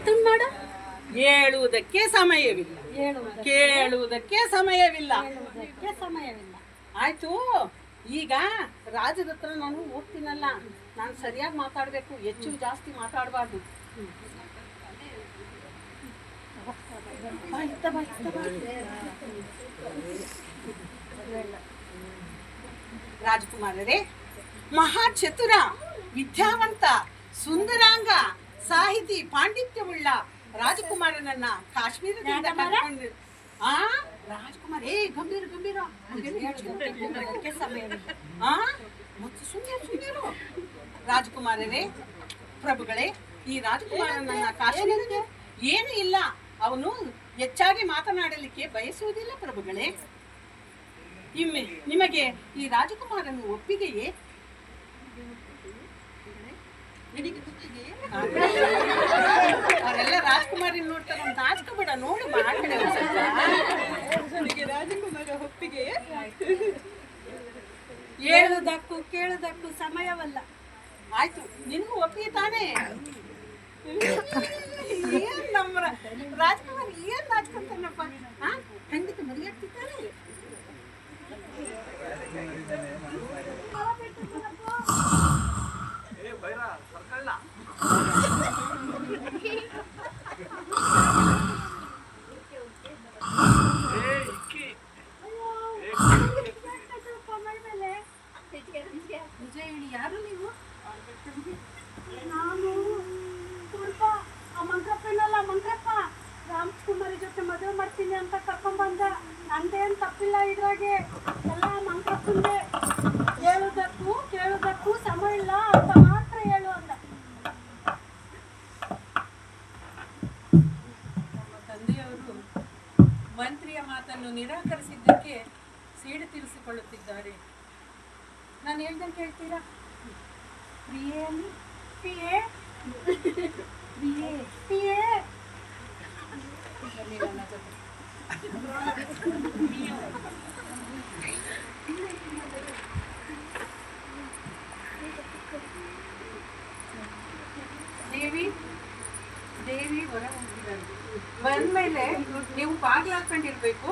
ಮಾಡ ಹೇಳುವುದಕ್ಕೆ ಸಮಯವಿಲ್ಲ. ಕೇಳುವುದಕ್ಕೆ ಸಮಯವಿಲ್ಲ. ಸಮಯವಿಲ್ಲ. ಆಯ್ತು ಈಗ ರಾಜದ ಹತ್ರ ನಾನು ಹೋಗ್ತೀನಲ್ಲ ನಾನು ಸರಿಯಾಗಿ ಮಾತಾಡಬೇಕು ಹೆಚ್ಚು ಜಾಸ್ತಿ ಮಾತಾಡಬಾರ್ದು. ರಾಜಕುಮಾರರೇ ಮಹಾ ಚತುರ ವಿದ್ಯಾವಂತ ಸುಂದರಾಂಗ ಸಾಹಿತಿ ಪಾಂಡಿತ್ಯವುಳ್ಳ ರಾಜಕುಮಾರನನ್ನ ಕಾಶ್ಮೀರದಿಂದ ಕರ್ಕೊಂಡು ಆ? ರಾಜಕುಮಾರ್ ಏ ಗಂಭೀರ ಗಂಭೀರ. ಆ? ಮತ್ತೆ ಸುಮ್ಮನೆ ಸುಮ್ಮನೆ ರಾಜಕುಮಾರರೇ ಪ್ರಭುಗಳೇ ಈ ರಾಜಕುಮಾರನನ್ನ ಕಾಶ್ಮೀರಕ್ಕೆ ಏನು ಇಲ್ಲ. ಅವನು ಹೆಚ್ಚಾಗಿ ಮಾತನಾಡಲಿಕ್ಕೆ ಬಯಸುವುದಿಲ್ಲ ಪ್ರಭುಗಳೇ. ಇಮ್ಮೆ ನಿಮಗೆ ಈ ರಾಜಕುಮಾರನು ಒಪ್ಪಿಗೆಯೇ? ನೋಡು ಮಾಡ್ಬೇಡ ರಾಜಕುಮಾರ ಒಪ್ಪಿಗೆ ಹೇಳುವುದಕ್ಕೂ ಕೇಳುವುದಕ್ಕೂ ಸಮಯವಲ್ಲ. ಆಯ್ತು ನಿನ್ಗೂ ಒಪ್ಪಿಗೆ ತಾನೇ. ಏನ್ ನಮ್ಮ ರಾಜಕುಮಾರ್ ಏನ್ ರಾಜ್ಕೊಂತಾನಪ್ಪ ಹಾ ಖಂಡಿತ ಮದುವೆ ಆಗ್ತಿದ್ದಾನೆ ನಿಜ ನಾನು ಸ್ವಲ್ಪ ಆ ಮಂತ್ರಪ್ಪನಲ್ಲ ಮಂತ್ರಪ್ಪ ರಾಮಕುಮಾರಿ ಜೊತೆ ಮದುವೆ ಮಾಡ್ತೀನಿ ಅಂತ ಕರ್ಕೊಂಡ್ಬಂದ. ನಂದೇನು ತಪ್ಪಿಲ್ಲ ಇದ್ರಾಗೆ. ಎಲ್ಲ ಮಂತ್ರಪ್ಪಂದೆ ಹೇಳೋದಕ್ಕೂ ಕೇಳುವುದಕ್ಕೂ ಸಮಯ ಇಲ್ಲ ಅಂತ ಮಾತ್ರ ಹೇಳು ಅಂದ. ತಂದೆಯವರು ಮಂತ್ರಿಯ ಮಾತನ್ನು ನಿರಾಕರಿಸಿದ್ದಕ್ಕೆ ಸೇಡು ತೀರಿಸಿಕೊಳ್ಳುತ್ತಿದ್ದಾರೆ. ನಾನು ಹೇಳ್ದಂಗೆ ಕೇಳ್ತೀರಾ ಪ್ರಿಯೆ ಅಲ್ಲಿ ಪ್ರಿಯೆ ಪ್ರಿಯೆ ಪ್ರಿಯೆ ಬನ್ನಿ ನನ್ನ ಜೊತೆ ದೇವಿ ದೇವಿ ಹೊರ ಹೋಗಿದ್ದಾರೆ ಬಂದ್ಮೇಲೆ ನೀವು ಬಾಗ್ಲು ಹಾಕೊಂಡಿರ್ಬೇಕು